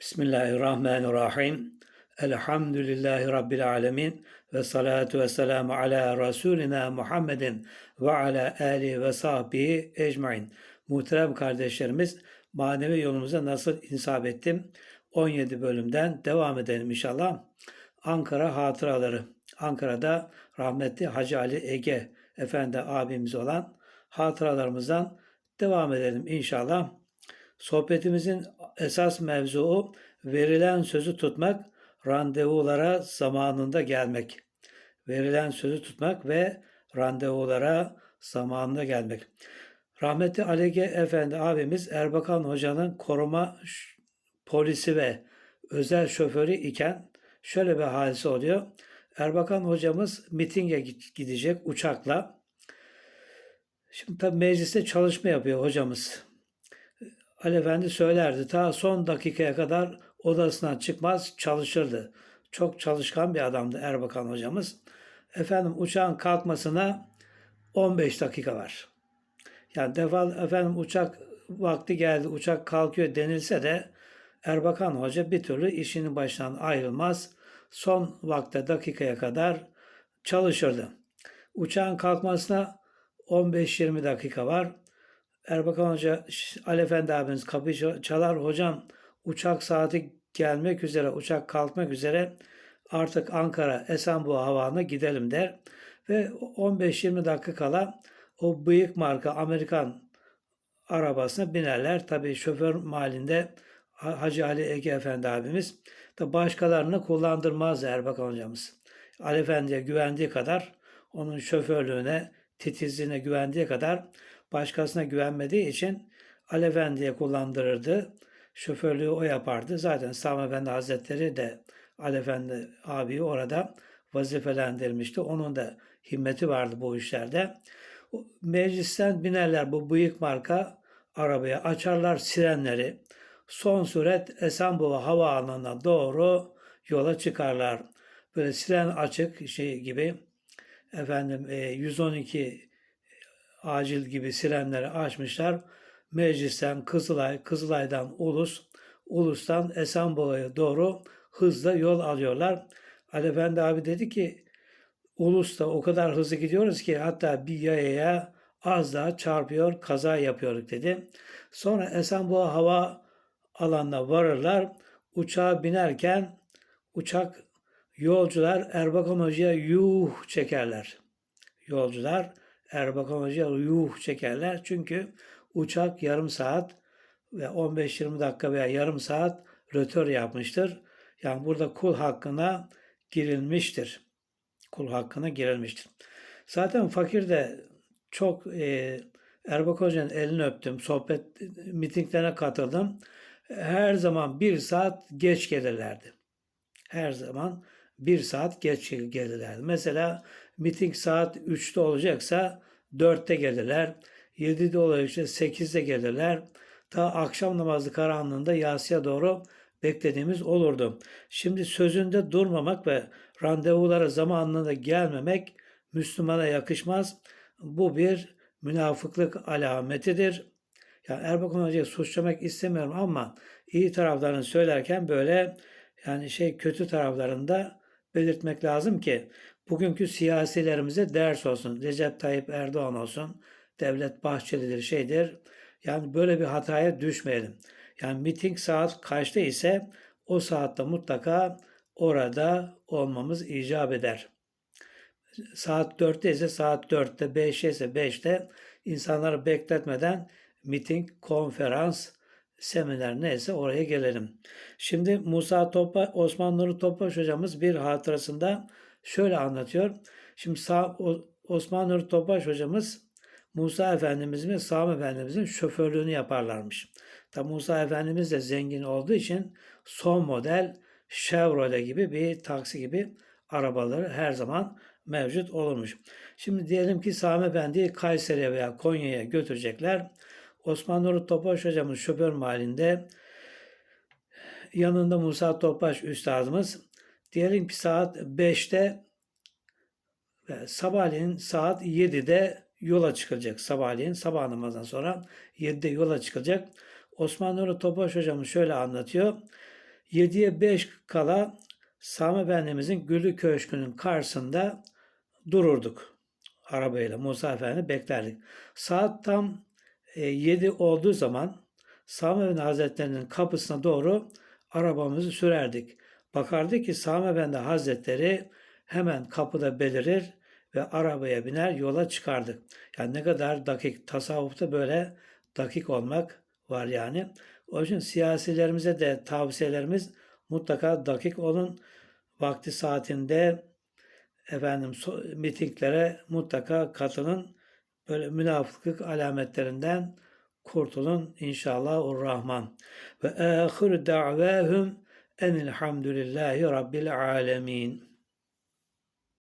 Bismillahirrahmanirrahim. Elhamdülillahi Rabbil alemin. Ve salatu ve selamu ala Resulina Muhammedin ve ala alihi ve sahbihi ecmain. Muhterem kardeşlerimiz, manevi yolumuza nasıl insaf ettim? 17 bölümden devam edelim inşallah. Ankara hatıraları. Ankara'da rahmetli Hacı Ali Ege Efendi abimiz olan hatıralarımızdan devam edelim inşallah. Sohbetimizin esas mevzuu verilen sözü tutmak, randevulara zamanında gelmek. Verilen sözü tutmak ve randevulara zamanında gelmek. Rahmetli Alege Efendi abimiz Erbakan Hoca'nın koruma polisi ve özel şoförü iken şöyle bir hadise oluyor. Erbakan hocamız mitinge gidecek uçakla. Şimdi tabii mecliste çalışma yapıyor hocamız. Ali Efendi söylerdi. Ta son dakikaya kadar odasından çıkmaz çalışırdı. Çok çalışkan bir adamdı Erbakan hocamız. Efendim uçağın kalkmasına 15 dakika var. Yani defa efendim uçak vakti geldi, uçak kalkıyor denilse de Erbakan Hoca bir türlü işinin başından ayrılmaz. Son vakte dakikaya kadar çalışırdı. Uçağın kalkmasına 15-20 dakika var. Erbakan Hoca, "Şş, Ali Efendi abimiz kapıyı çal- çalar. Hocam uçak saati gelmek üzere, uçak kalkmak üzere artık Ankara Esenboğa Havaalanı'na gidelim der. Ve 15-20 dakika kala o bıyık marka Amerikan arabasına binerler. Tabii şoför malinde Ha- Hacı Ali Ege Efendi abimiz da başkalarını kullandırmaz Erbakan hocamız. Ali Efendi'ye güvendiği kadar onun şoförlüğüne, titizliğine güvendiği kadar başkasına güvenmediği için Ali Efendi'ye kullandırırdı. Şoförlüğü o yapardı. Zaten Sami Efendi Hazretleri de Ali Efendi abiyi orada vazifelendirmişti. Onun da himmeti vardı bu işlerde. Meclisten binerler bu bıyık marka arabaya açarlar sirenleri. Son süret Esenboğa Havaalanı'na doğru yola çıkarlar. Böyle siren açık şey gibi efendim e, 112 acil gibi sirenleri açmışlar. Meclisten Kızılay, Kızılay'dan Ulus, Ulus'tan Esenboğa'ya doğru hızla yol alıyorlar. Ali Efendi abi dedi ki Ulus'ta o kadar hızlı gidiyoruz ki hatta bir yayaya az daha çarpıyor, kaza yapıyoruz dedi. Sonra Esenboğa hava alanına varırlar. Uçağa binerken uçak yolcular Erbakan Hoca'ya yuh çekerler. Yolcular Erbakan Hoca'ya yuh çekerler. Çünkü uçak yarım saat ve 15-20 dakika veya yarım saat rötör yapmıştır. Yani burada kul hakkına girilmiştir. Kul hakkına girilmiştir. Zaten fakir de çok e, Erbakan Hoca'nın elini öptüm. Sohbet mitinglerine katıldım. Her zaman bir saat geç gelirlerdi. Her zaman bir saat geç gelirlerdi. Mesela miting saat 3'te olacaksa 4'te gelirler. 7'de olacaksa 8'de gelirler. Ta akşam namazı karanlığında Yasin'e doğru beklediğimiz olurdu. Şimdi sözünde durmamak ve randevulara zamanında gelmemek Müslümana yakışmaz. Bu bir münafıklık alametidir. Yani Erbakan Hoca'yı suçlamak istemiyorum ama iyi taraflarını söylerken böyle yani şey kötü taraflarını da belirtmek lazım ki bugünkü siyasilerimize ders olsun. Recep Tayyip Erdoğan olsun, Devlet Bahçeli'dir şeydir. Yani böyle bir hataya düşmeyelim. Yani miting saat kaçta ise o saatte mutlaka orada olmamız icap eder. Saat 4'te ise saat 4'te, 5'te ise 5'te insanları bekletmeden miting, konferans, seminer neyse oraya gelelim. Şimdi Musa Topba, Osman Nuri Topbaş hocamız bir hatırasında şöyle anlatıyor. Şimdi Sa- Osman Nuri Topbaş hocamız Musa Efendimizin ve Sami Efendimizin şoförlüğünü yaparlarmış. Tabi Musa Efendimiz de zengin olduğu için son model Chevrolet gibi bir taksi gibi arabaları her zaman mevcut olurmuş. Şimdi diyelim ki Sami Efendi'yi Kayseri'ye veya Konya'ya götürecekler. Osman Nuri Topaş hocamız şoför mahallinde yanında Musa Topaş üstadımız diyelim ki saat 5'te ve sabahleyin saat 7'de yola çıkacak. Sabahleyin sabah namazından sonra 7'de yola çıkacak. Osman Nuri Topaş hocamız şöyle anlatıyor. 7'ye 5 kala Sami Efendimizin Gülü Köşkü'nün karşısında dururduk arabayla. Musa Efendi beklerdik. Saat tam 7 olduğu zaman Sami Efendi Hazretleri'nin kapısına doğru arabamızı sürerdik. Bakardık ki Sami Efendi Hazretleri hemen kapıda belirir ve arabaya biner yola çıkardık. Yani ne kadar dakik tasavvufta böyle dakik olmak var yani. O için siyasilerimize de tavsiyelerimiz mutlaka dakik olun. Vakti saatinde efendim mitinglere mutlaka katılın. Böyle münafıklık alametlerinden kurtulun inşallah rahman. Ve ahir da'vahum enilhamdülillahi rabbil alemin.